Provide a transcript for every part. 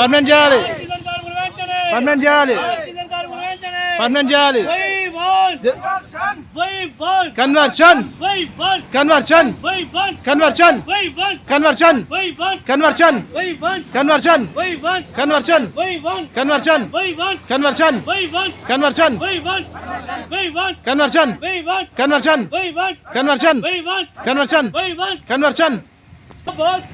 Permanent చేయాలి permanent చేయాలి permanent చేయాలి why conversion conversion conversion conversion conversion conversion conversion conversion conversion conversion conversion conversion conversion conversion conversion జిందాబాద్.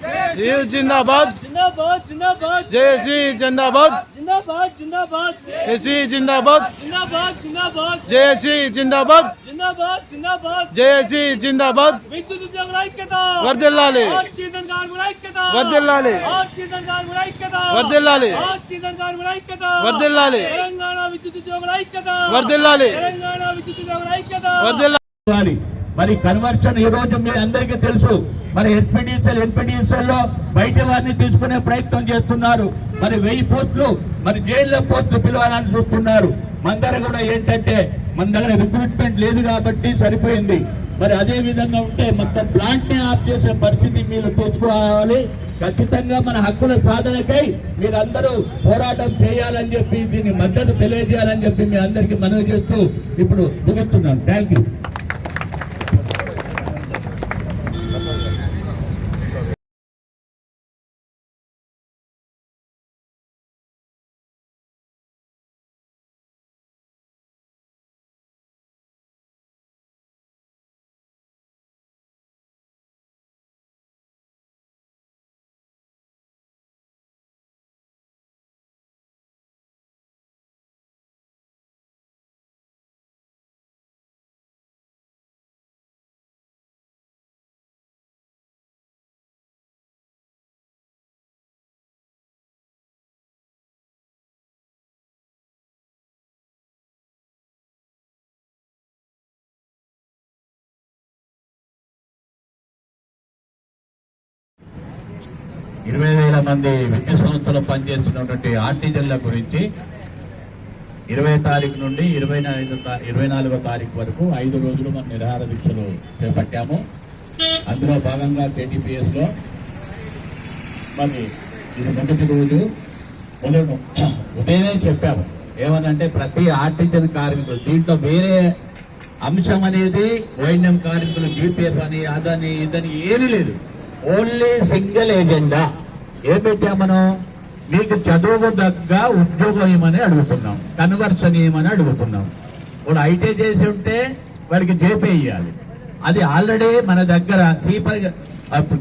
జిందాబాద్. జిందాబాద్ జిందాబాద్. JC జిందాబాద్. జిందాబాద్ జిందాబాద్. జేసీ జిందాబాద్. జిందాబాద్ జిందాబాద్. జేసీ జిందాబాద్. జిందాబాద్ జిందాబాద్. జేసీ జిందాబాద్. విద్యుత్ ఉద్యోగుల ఐక్యత. వర్ధిల్లాలి ఆక్సిజన్ కార్మికుల ఐక్యత. వర్ధిల్లాలి ఆక్సిజన్ కార్మికుల ఐక్యత. వర్ధిల్లాలి ఆక్సిజన్ కార్మికుల ఐక్యత. వర్ధిల్లాలి తెలంగాణ విద్యుత్ ఉద్యోగుల ఐక్యత. వర్ధిల్లాలి తెలంగాణ విద్యుత్ ఉద్యోగుల ఐక్యత. వర్ధిల్లాలి ఇవ్వాలి. మరి కన్వర్షన్ ఈ రోజు మీ అందరికీ తెలుసు. మరి ఎస్పీడీసీఎల్ ఎన్పీడీసీఎల్ బయట వారిని తీసుకునే ప్రయత్నం చేస్తున్నారు. మరి వెయ్యి పోస్టులు మరి జైల్లో పోస్టులు పిలవాలని చూస్తున్నారు. మన దగ్గర కూడా ఏంటంటే మన దగ్గర రిక్రూట్మెంట్ లేదు కాబట్టి సరిపోయింది. మరి అదే విధంగా ఉంటే మొత్తం ప్లాంట్ని ఆఫ్ చేసే పరిస్థితి మీరు తెచ్చుకోవాలి. ఖచ్చితంగా మన హక్కుల సాధనకై మీరందరూ పోరాటం చేయాలని చెప్పి దీన్ని మద్దతు తెలియజేయాలని చెప్పి మీ అందరికీ మనవి చేస్తూ ఇప్పుడు ముగిస్తున్నాను థ్యాంక్ యూ ఇరవై వేల మంది విద్యా సంస్థలు పనిచేస్తున్నటువంటి ఆర్టిజన్ల గురించి ఇరవై తారీఖు నుండి ఇరవై నాలుగు ఇరవై నాలుగో తారీఖు వరకు ఐదు రోజులు మనం నిరాహార దీక్షలు చేపట్టాము. అందులో భాగంగా కేటీపీఎస్లో మరి ఇది మొదటి రోజు. మొదలు ఉదయమే చెప్పాము. ఏమనంటే ప్రతి ఆర్టిజన్ కార్మికులు దీంట్లో వేరే అంశం అనేది వైన్యం కార్మికులు జీపీఎఫ్ అని అదని ఇదని ఏమీ లేదు. Only single agenda. ఏం పెట్టాం మనం? మీకు చదువుకు తగ్గ ఉద్యోగం ఏమని అడుగుతున్నాం. కన్వర్షన్ ఏమని అడుగుతున్నాం. ఇప్పుడు ఐటీ చేసి ఉంటే వాడికి జేపీ ఇవ్వాలి అది ఆల్రెడీ మన దగ్గర సీపర్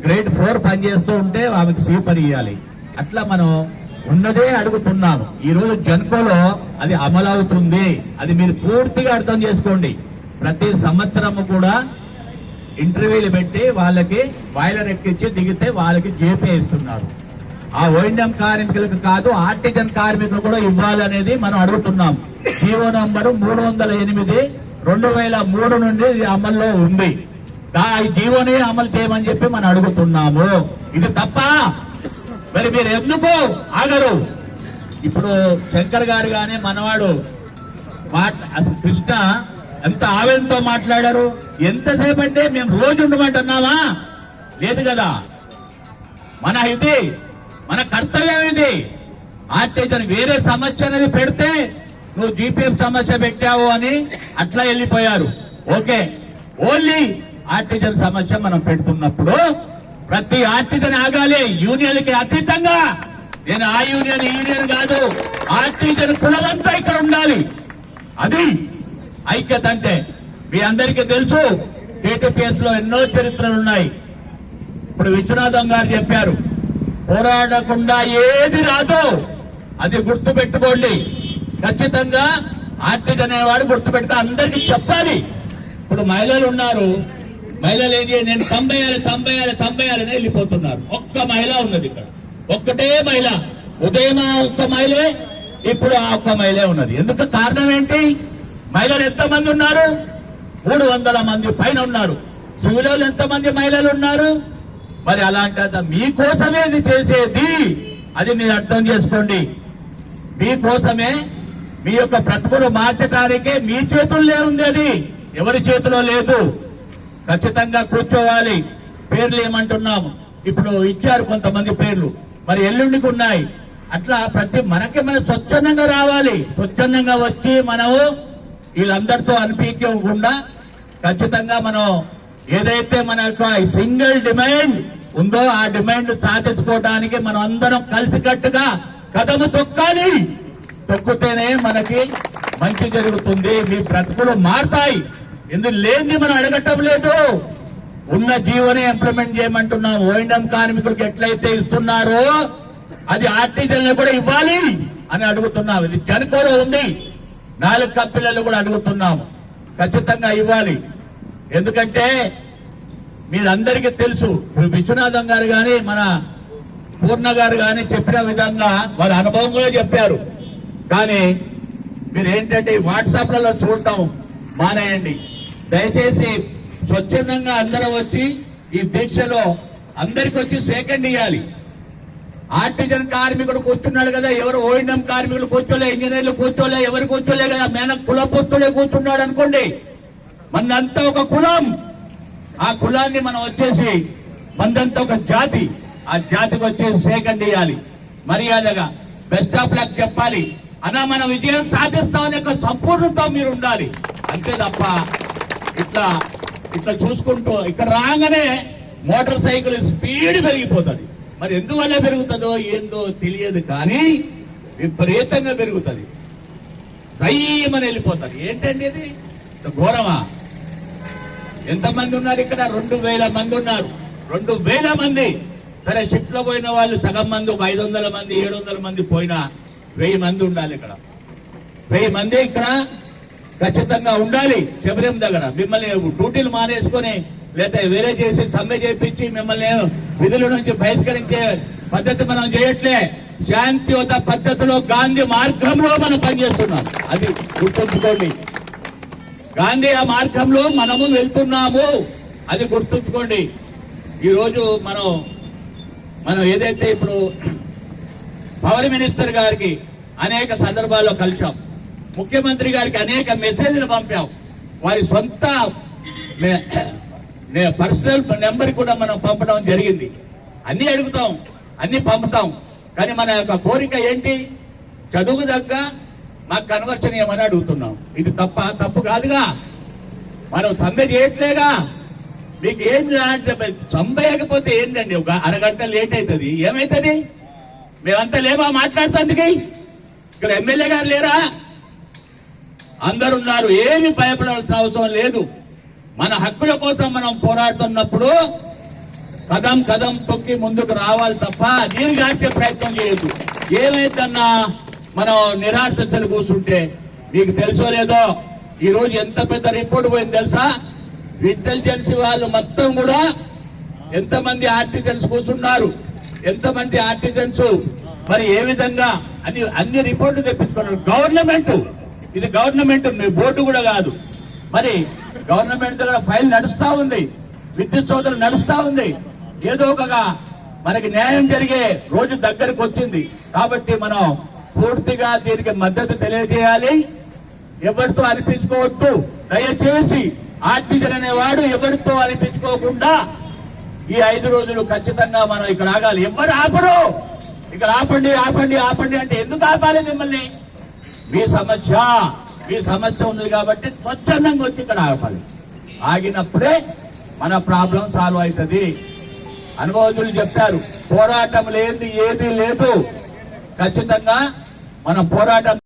గ్రేడ్ ఫోర్ పనిచేస్తూ ఉంటే ఆమెకు సీపర్ ఇవ్వాలి అట్లా మనం ఉన్నదే అడుగుతున్నాము. ఈరోజు జన్కోలో అది అమలవుతుంది. అది మీరు పూర్తిగా అర్థం చేసుకోండి. ప్రతి సంవత్సరము కూడా ఇంటర్వ్యూలు పెట్టి వాళ్ళకి బాయిలర్ ఎక్కించి దిగితే వాళ్ళకి జేపీ ఇస్తున్నారు. ఆ ఓఎంఎం కార్మికులకు కాదు ఆర్టిజన్ కార్మికులు కూడా ఇవ్వాలనేది మనం అడుగుతున్నాం. జీవో నంబరు మూడు వందల ఎనిమిది రెండు వేల మూడు నుండి ఇది అమల్లో ఉంది. దా- జీవోని అమలు చేయమని చెప్పి మనం అడుగుతున్నాము. ఇది తప్ప మరి మీరు ఎందుకు ఆగరు? ఇప్పుడు శంకర్ గారు కానీ మనవాడు అసలు కృష్ణ ఎంత ఆవేదనతో మాట్లాడారు? ఎంతసేపు అంటే మేము రోజు ఉండమంటున్నావా లేదు కదా? మన ఇది మన కర్తవ్యం ఇది. ఆర్టీజన్ వేరే సమస్య అనేది పెడితే నువ్వు జీపీఎఫ్ సమస్య పెట్టావు అని అట్లా వెళ్ళిపోయారు. ఓకే. ఓన్లీ ఆర్టిజన్ సమస్య మనం పెడుతున్నప్పుడు ప్రతి ఆర్టిజన్ ఆగాలి. యూనియన్కి అతీతంగా. నేను ఆ యూనియన్ యూనియన్ కాదు. ఆర్టిజన్ కులమంతా ఇక్కడ ఉండాలి. అది ఐక్యత అంటే మీ అందరికీ తెలుసు టీటీపీఎస్లో ఎన్నో చరిత్రలు ఉన్నాయి. ఇప్పుడు విశ్వనాథం గారు చెప్పారు పోరాడకుండా ఏది రాదు అది గుర్తు పెట్టుకోండి ఖచ్చితంగా ఆర్టిక్ అనేవాడు గుర్తు పెడితే అందరికీ చెప్పాలి. ఇప్పుడు మహిళలు ఉన్నారు మహిళలు ఏం చేయాలి నేను ఆరు తొంభై ఆరు అని వెళ్ళిపోతున్నారు. ఒక్క మహిళ ఉన్నది ఇక్కడ. ఒక్కటే మహిళ. ఉదయం ఆ ఒక్క మహిళే ఇప్పుడు ఆ ఒక్క మహిళే ఉన్నది. ఎందుకు కారణం ఏంటి? మహిళలు ఎంతమంది ఉన్నారు? మూడు వందల మంది పైన ఉన్నారు. సివిలో ఎంతమంది మహిళలు ఉన్నారు? మరి అలాంటి మీకోసమే ఇది చేసేది? అది మీరు అర్థం చేసుకోండి. మీకోసమే మీ యొక్క బ్రతుకులు మార్చడానికే మీ చేతుల్లో ఉంది అది. ఎవరి చేతిలో లేదు. ఖచ్చితంగా కూర్చోవాలి. పేర్లు ఏమంటున్నాము ఇప్పుడు ఇచ్చారు కొంతమంది పేర్లు. మరి ఎల్లుండికి ఉన్నాయి. అట్లా ప్రతి మనకి మన స్వచ్ఛందంగా రావాలి. స్వచ్ఛందంగా వచ్చి మనము వీళ్ళందరితో అనిపించకుండా ఖచ్చితంగా మనం ఏదైతే మన యొక్క సింగిల్ డిమాండ్ ఉందో ఆ డిమాండ్ సాధించుకోవడానికి మనం అందరం కలిసికట్టుగా కథను తొక్కాలి. తొక్కితేనే మనకి మంచి జరుగుతుంది. మీ బ్రతుకులు మారుతాయి. ఎందుకు లేని మనం అడగటం లేదు. ఉన్న జీవనే ఇంప్లిమెంట్ చేయమంటున్నాం. ఓఎండం కార్మికులకు ఎట్లయితే ఇస్తున్నారో అది ఆర్టీజన్లు కూడా ఇవ్వాలి అని అడుగుతున్నాం. ఇది జనకోలో ఉంది. నాలుగు కంపెనీలు కూడా అడుగుతున్నాము ఖచ్చితంగా ఇవ్వాలి. ఎందుకంటే మీరందరికీ తెలుసు ఇప్పుడు విశ్వనాథం గారు కానీ మన పూర్ణ గారు కానీ చెప్పిన విధంగా వాళ్ళ అనుభవం కూడా చెప్పారు. కానీ మీరు ఏంటంటే వాట్సాప్లలో చూడటం మానేయండి. దయచేసి స్వచ్ఛందంగా అందరం వచ్చి ఈ దీక్షలో అందరికి వచ్చి సెకండ్ ఇవ్వాలి ఆర్టిజన్ కార్మికుడు కూర్చున్నాడు కదా ఎవరు ఓఎంఎం కార్మికులు కూర్చోలే ఇంజనీర్లు కూర్చోలే ఎవరు కూర్చోలే కదా మేన కులపుస్తుడే కూర్చున్నాడు అనుకోండి. మందంతా ఒక కులం. ఆ కులాన్ని మనం వచ్చేసి మందంతా ఒక జాతి. ఆ జాతికి వచ్చేసి సేకం చేయాలి. మర్యాదగా బెస్ట్ ఆఫ్ లక్ చెప్పాలి. అనా మన విజయం సాధిస్తామనే యొక్క సంపూర్ణతో మీరు ఉండాలి. అంతే తప్ప ఇట్లా ఇట్లా చూసుకుంటూ ఇక్కడ రాగానే మోటార్ సైకిల్ స్పీడ్ పెరిగిపోతుంది. మరి ఎందువల్ల పెరుగుతుందో ఏందో తెలియదు కానీ విపరీతంగా పెరుగుతుంది. దయ్యమని వెళ్ళిపోతారు. ఏంటండి ఇది? ఘోరమా? ఎంతమంది ఉన్నారు ఇక్కడ? రెండు వేల మంది ఉన్నారు. రెండు వేల మంది. సరే షిఫ్ట్లో పోయిన వాళ్ళు సగం మంది ఒక ఐదు వందల మంది ఏడు వందల మంది పోయినా వెయ్యి మంది ఉండాలి ఇక్కడ. వెయ్యి మంది ఇక్కడ ఖచ్చితంగా ఉండాలి. శబరిం దగ్గర మిమ్మల్ని డ్యూటీలు మానేసుకొని లేదా వేరే చేసి సమ్మె చేపించి మిమ్మల్ని విధుల నుంచి బహిష్కరించే పద్ధతి మనం చేయట్లే. శాంతియుత పద్ధతిలో గాంధీ మార్గంలో మనం పనిచేస్తున్నాం. అది గుర్తుంచుకోండి. గాంధీ ఆ మార్గంలో మనము వెళ్తున్నాము. అది గుర్తుంచుకోండి. ఈరోజు మనం మనం ఏదైతే ఇప్పుడు పవర్ మినిస్టర్ గారికి అనేక సందర్భాల్లో కలిసాం ముఖ్యమంత్రి గారికి అనేక మెసేజ్లు పంపాం. వారి సొంత పర్సనల్ నెంబర్ కూడా మనం పంపడం జరిగింది. అన్ని అడుగుతాం అన్ని పంపుతాం. కానీ మన యొక్క కోరిక ఏంటి? చదువు తగ్గ మాకు కన్వర్షన్ అడుగుతున్నాం. ఇది తప్ప తప్పు కాదుగా. మనం సమ్మె చేయట్లేగా. మీకు ఏం చంపేయకపోతే ఏంటండి ఒక అరగంట లేట్ అవుతుంది. ఏమవుతుంది మేమంతా లేమా మాట్లాడుతుందికి? ఇక్కడ ఎమ్మెల్యే గారు లేరా? అందరున్నారు. ఏమి భయపడాల్సిన అవసరం లేదు. మన హక్కుల కోసం మనం పోరాడుతున్నప్పుడు కదం కదం తొక్కి ముందుకు రావాలి తప్ప నీరుగార్చే ప్రయత్నం చేయదు ఏమైందన్నా? మనం నిరాశలు కూర్చుంటే మీకు తెలుసో లేదో? ఈ రోజు ఎంత పెద్ద రిపోర్ట్ పోయింది తెలుసా? ఇంటెలిజెన్స్ వాళ్ళు మొత్తం కూడా ఎంతమంది ఆర్టిజన్స్ కూర్చున్నారు? ఎంతమంది ఆర్టిజన్స్ మరి ఏ విధంగా? అని అన్ని రిపోర్టు తెప్పించుకున్నారు. గవర్నమెంట్. ఇది గవర్నమెంట్ మీ బోర్డు కూడా కాదు. మరి గవర్నమెంట్ దగ్గర ఫైల్ నడుస్తూ ఉంది. విద్యుత్ సోదరులు నడుస్తూ ఉంది. ఏదో ఒకగా మనకి న్యాయం జరిగే రోజు దగ్గరకు వచ్చింది. కాబట్టి మనం పూర్తిగా దీనికి మద్దతు తెలియజేయాలి. ఎవరితో అనిపించుకోవద్దు. దయచేసి ఆర్టిజన్ అనేవాడు ఎవరితో అనిపించుకోకుండా ఈ ఐదు రోజులు ఖచ్చితంగా మనం ఇక్కడ ఆగాలి. ఎవరు ఆపరు. ఇక్కడ ఆపండి ఆపండి ఆపండి అంటే ఎందుకు ఆపాలి మిమ్మల్ని? మీ సమస్య మీ సమస్య ఉంది కాబట్టి స్వచ్ఛందంగా వచ్చి ఇక్కడ ఆగపాలి ఆగినప్పుడే మన ప్రాబ్లం సాల్వ్ అవుతుంది. అనుభవతులు చెప్పారు పోరాటం లేని ఏది లేదు. ఖచ్చితంగా మనం పోరాటం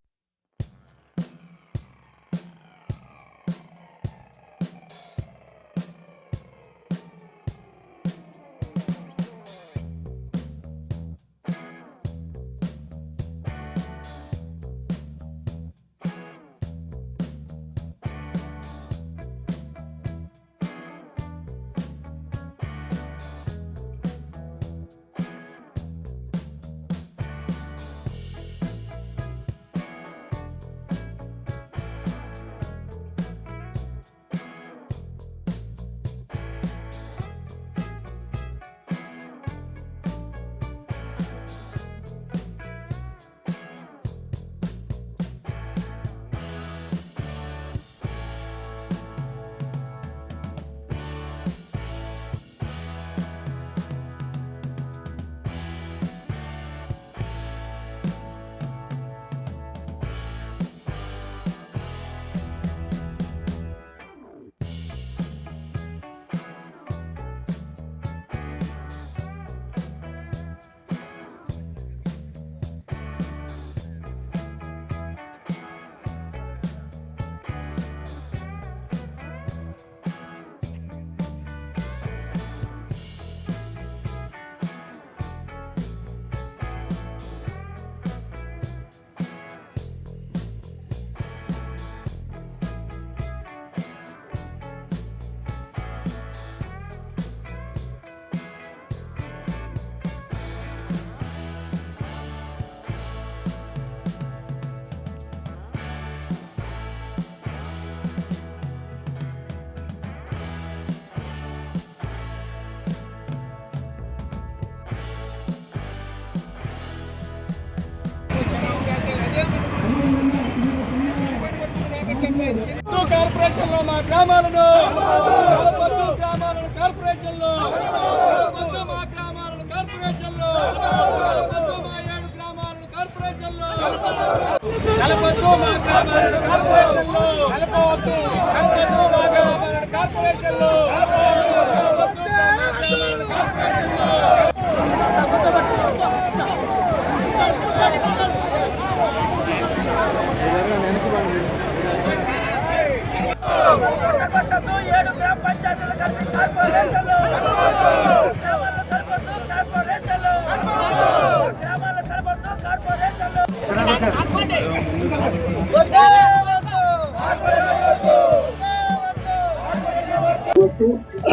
పొద్దు కార్పొరేషన్లో మా గ్రామాలను గ్రామాలను కార్పొరేషన్లో మా గ్రామాలను కార్పొరేషన్లో మా ఏడు గ్రామాలను కార్పొరేషన్లో కలపొద్దు మా గ్రామాలను కార్పొరేషన్లో కలపవద్దు కలపొద్దు మా గ్రామాలను కార్పొరేషన్లో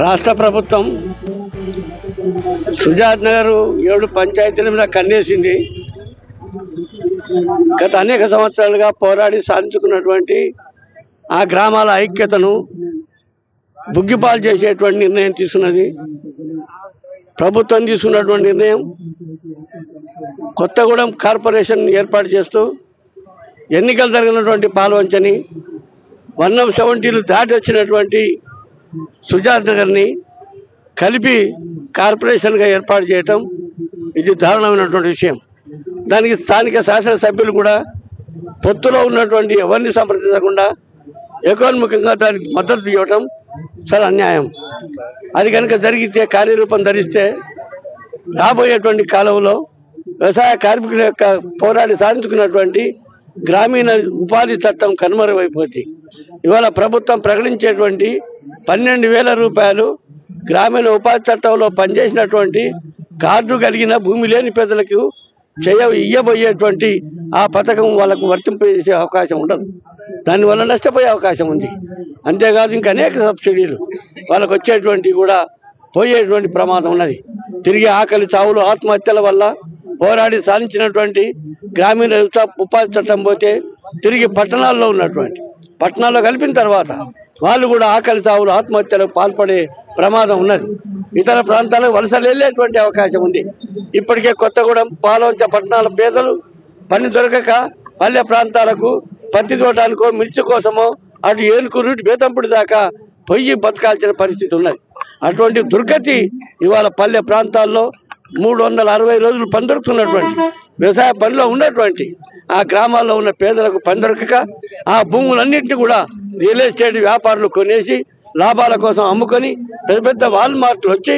రాష్ట్ర ప్రభుత్వం సుజాత్ నగర్ ఏడు పంచాయతీల మీద కన్నేసింది. గత అనేక సంవత్సరాలుగా పోరాడి సాధించుకున్నటువంటి ఆ గ్రామాల ఐక్యతను బుగ్గిపాలు చేసేటువంటి నిర్ణయం తీసుకున్నది. ప్రభుత్వం తీసుకున్నటువంటి నిర్ణయం కొత్తగూడెం కార్పొరేషన్ ఏర్పాటు చేస్తూ ఎన్నికలు జరిగినటువంటి పాల్వంచని వన్ ఆఫ్ సెవెంటీలు దాటి వచ్చినటువంటి సుజాత నగర్ని కలిపి కార్పొరేషన్గా ఏర్పాటు చేయటం ఇది దారుణమైనటువంటి విషయం. దానికి స్థానిక శాసనసభ్యులు కూడా పొత్తులో ఉన్నటువంటి ఎవరిని సంప్రదించకుండా ఏకోన్ముఖంగా దానికి మద్దతు ఇవ్వటం చాలా అన్యాయం. అది కనుక జరిగితే కార్యరూపం ధరిస్తే రాబోయేటువంటి కాలంలో వ్యవసాయ కార్మికుల యొక్క పోరాడి సాధించుకున్నటువంటి గ్రామీణ ఉపాధి చట్టం కనుమరుగైపోతుంది ఇవాళ ప్రభుత్వం ప్రకటించేటువంటి పన్నెండు వేల రూపాయలు గ్రామీణ ఉపాధి చట్టంలో పనిచేసినటువంటి కార్డు కలిగిన భూమి లేని పేదలకు చేయ ఇయ్యబోయేటువంటి ఆ పథకం వాళ్ళకు వర్తింపజేసే అవకాశం ఉండదు. దానివల్ల నష్టపోయే అవకాశం ఉంది. అంతేకాదు ఇంకా అనేక సబ్సిడీలు వాళ్ళకు వచ్చేటువంటి కూడా పోయేటువంటి ప్రమాదం ఉన్నది. తిరిగి ఆకలి చావులు ఆత్మహత్యల వల్ల పోరాడి సాధించినటువంటి గ్రామీణ ఉపాధి చట్టం పోతే తిరిగి పట్టణాల్లో ఉన్నటువంటి పట్టణాల్లో కలిపిన తర్వాత వాళ్ళు కూడా ఆకలి తావులు ఆత్మహత్యలకు పాల్పడే ప్రమాదం ఉన్నది. ఇతర ప్రాంతాలకు వలసలు వెళ్ళేటువంటి అవకాశం ఉంది. ఇప్పటికే కొత్తగూడెం పాలవంచ పట్టణాల పేదలు పని దొరకక పల్లె ప్రాంతాలకు పత్తి తోటానికో మిర్చి కోసమో అటు ఏనుకూరు ఇటు బేతంపుడి దాకా పొయ్యి బతకాల్సిన పరిస్థితి ఉన్నది. అటువంటి దుర్గతి ఇవాళ పల్లె ప్రాంతాల్లో మూడు వందల అరవై రోజులు పని దొరుకుతున్నటువంటి వ్యవసాయ పనిలో ఉన్నటువంటి ఆ గ్రామాల్లో ఉన్న పేదలకు పని దొరకక ఆ భూములన్నింటినీ కూడా రియల్ ఎస్టేట్ వ్యాపారులు కొనేసి లాభాల కోసం అమ్ముకొని పెద్ద పెద్ద వాల్మార్ట్లు వచ్చి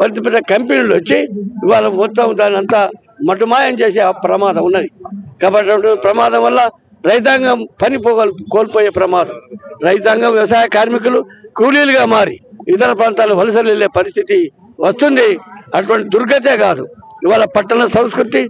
పెద్ద పెద్ద కంపెనీలు వచ్చి ఇవాళ మొత్తం దాని అంతా మటుమాయం చేసే ప్రమాదం ఉన్నది. కాబట్టి అటువంటి ప్రమాదం వల్ల రైతాంగం పని కోల్పోయే ప్రమాదం. రైతాంగం వ్యవసాయ కార్మికులు కూలీలుగా మారి ఇతర ప్రాంతాలు వలసలు వెళ్ళే పరిస్థితి వస్తుంది. అటువంటి దుర్గతే కాదు. ఇవాళ పట్టణ సంస్కృతి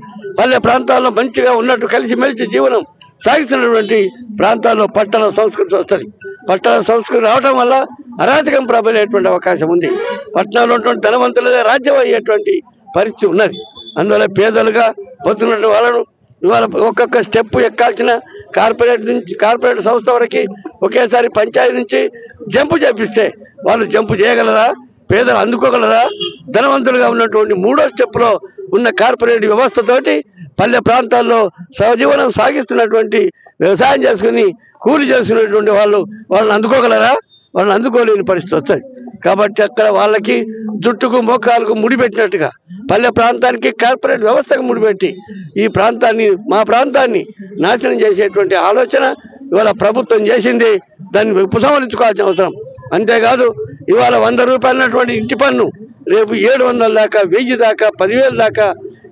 పల్లె ప్రాంతాల్లో మంచిగా ఉన్నట్టు కలిసిమెలిసి జీవనం సాగిస్తున్నటువంటి ప్రాంతాల్లో పట్టణ సంస్కృతి వస్తుంది పట్టణ సంస్కృతి రావడం వల్ల అరాచకం ప్రబలేటువంటి అవకాశం ఉంది. పట్టణంలో ఉన్నటువంటి ధనవంతులదే రాజ్యం అయ్యేటువంటి పరిస్థితి ఉన్నది. అందువల్ల పేదలుగా పోతున్నటువంటి వాళ్ళను ఇవాళ ఒక్కొక్క స్టెప్ ఎక్కాల్సిన కార్పొరేట్ నుంచి కార్పొరేట్ సంస్థ వరకు ఒకేసారి పంచాయతీ నుంచి జంపు చేపిస్తే వాళ్ళు జంపు చేయగలరా? పేదలు అందుకోగలరా? ధనవంతులుగా ఉన్నటువంటి మూడో స్టెప్లో ఉన్న కార్పొరేట్ వ్యవస్థతోటి పల్లె ప్రాంతాల్లో సహజీవనం సాగిస్తున్నటువంటి వ్యవసాయం చేసుకుని కూలి చేసుకునేటువంటి వాళ్ళు వాళ్ళని అందుకోగలరా? వాళ్ళని అందుకోలేని పరిస్థితి వస్తుంది. కాబట్టి అక్కడ వాళ్ళకి జుట్టుకు మోకాలకు ముడిపెట్టినట్టుగా పల్లె ప్రాంతానికి కార్పొరేట్ వ్యవస్థకు ముడిపెట్టి ఈ ప్రాంతాన్ని మా ప్రాంతాన్ని నాశనం చేసేటువంటి ఆలోచన ఇవాళ ప్రభుత్వం చేసింది. దాన్ని ఉపసంహరించుకోవాల్సిన అవసరం. అంతేకాదు ఇవాళ వంద రూపాయలు రూపాయలటువంటి ఇంటి పన్ను రేపు ఏడు వందల దాకా వెయ్యి దాకా పదివేల దాకా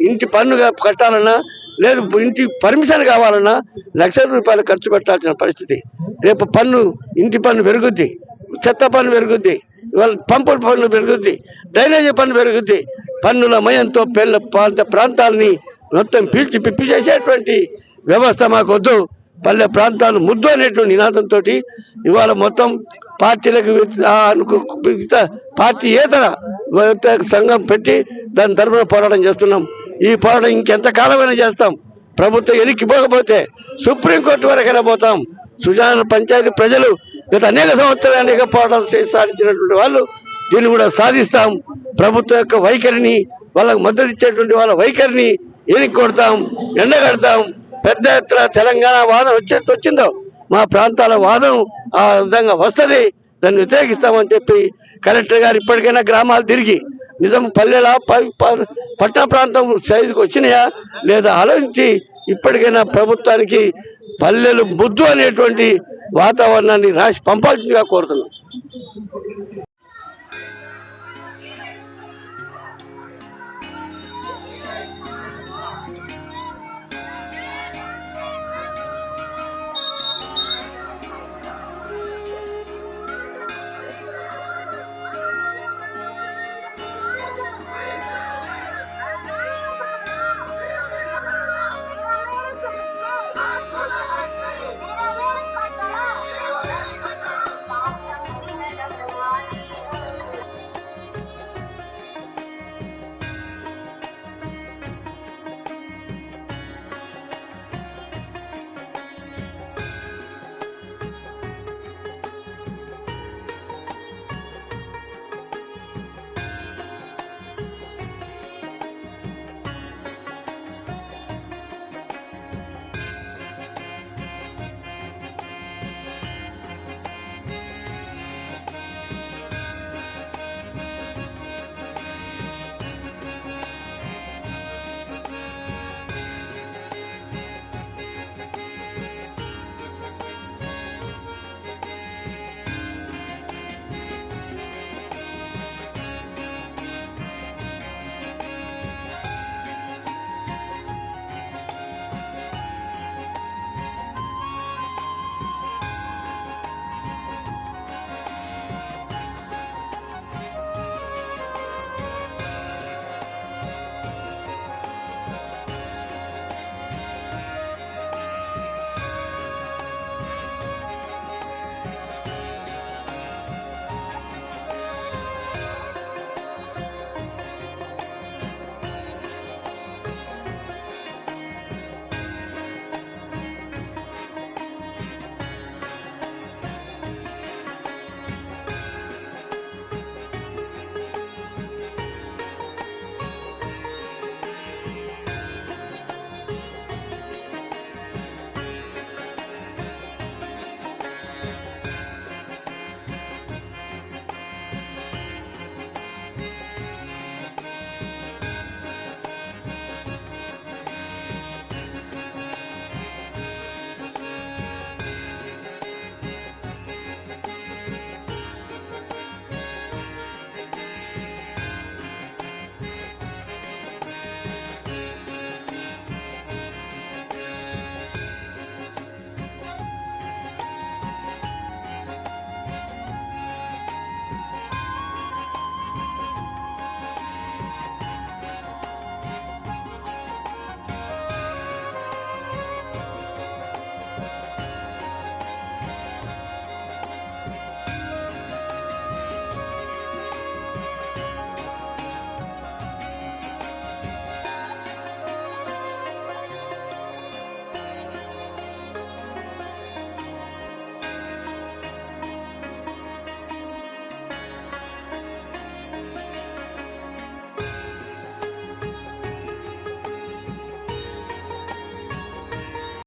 ఇంటి పన్నుగా కట్టాలన్నా లేదు ఇంటి పర్మిషన్ కావాలన్నా లక్షల రూపాయలు ఖర్చు పెట్టాల్సిన పరిస్థితి. రేపు పన్ను ఇంటి పన్ను పెరుగుద్ది చెత్త పన్ను పెరుగుద్ది ఇవాళ పంపుల పన్ను పెరుగుద్ది డ్రైనేజీ పన్ను పెరుగుద్ది పన్నుల మయంతో పెళ్ళ ప్రాంత ప్రాంతాలని మొత్తం పీల్చి పిప్పి చేసేటువంటి వ్యవస్థ మాకొద్దు. పల్లె ప్రాంతాలు ముద్దు అనేటువంటి నినాదంతో ఇవాళ మొత్తం పార్టీలకు అనుకు- పార్టీ ఏతర సంఘం పెట్టి దాని తరఫున పోరాటం చేస్తున్నాం. ఈ పోరాటం ఇంకెంత కాలమైనా చేస్తాం. ప్రభుత్వం ఎనిక్కిపోకపోతే సుప్రీంకోర్టు వరకైనా పోతాం. సుజాన పంచాయతీ ప్రజలు గత అనేక సంవత్సరాలు అనేక పోరాటాలు సాధించినటువంటి వాళ్ళు దీన్ని కూడా సాధిస్తాం. ప్రభుత్వం యొక్క వైఖరిని వాళ్ళకు మద్దతు ఇచ్చేటువంటి వాళ్ళ వైఖరిని ఎనికి కొడతాం ఎండగడతాం. పెద్ద ఎత్తున తెలంగాణ వాదన వచ్చే వచ్చిందో మా ప్రాంతాల వాదం ఆ విధంగా వస్తుంది. దాన్ని వ్యతిరేకిస్తామని చెప్పి కలెక్టర్ గారు ఇప్పటికైనా గ్రామాలు తిరిగి నిజం పల్లెల ప- పట్టణ ప్రాంతం సైజుకి వచ్చినాయా లేదా ఆలోచించి ఇప్పటికైనా ప్రభుత్వానికి పల్లెలు బుద్ధు అనేటువంటి వాతావరణాన్ని రాసి పంపాల్సిందిగా కోరుతున్నాం.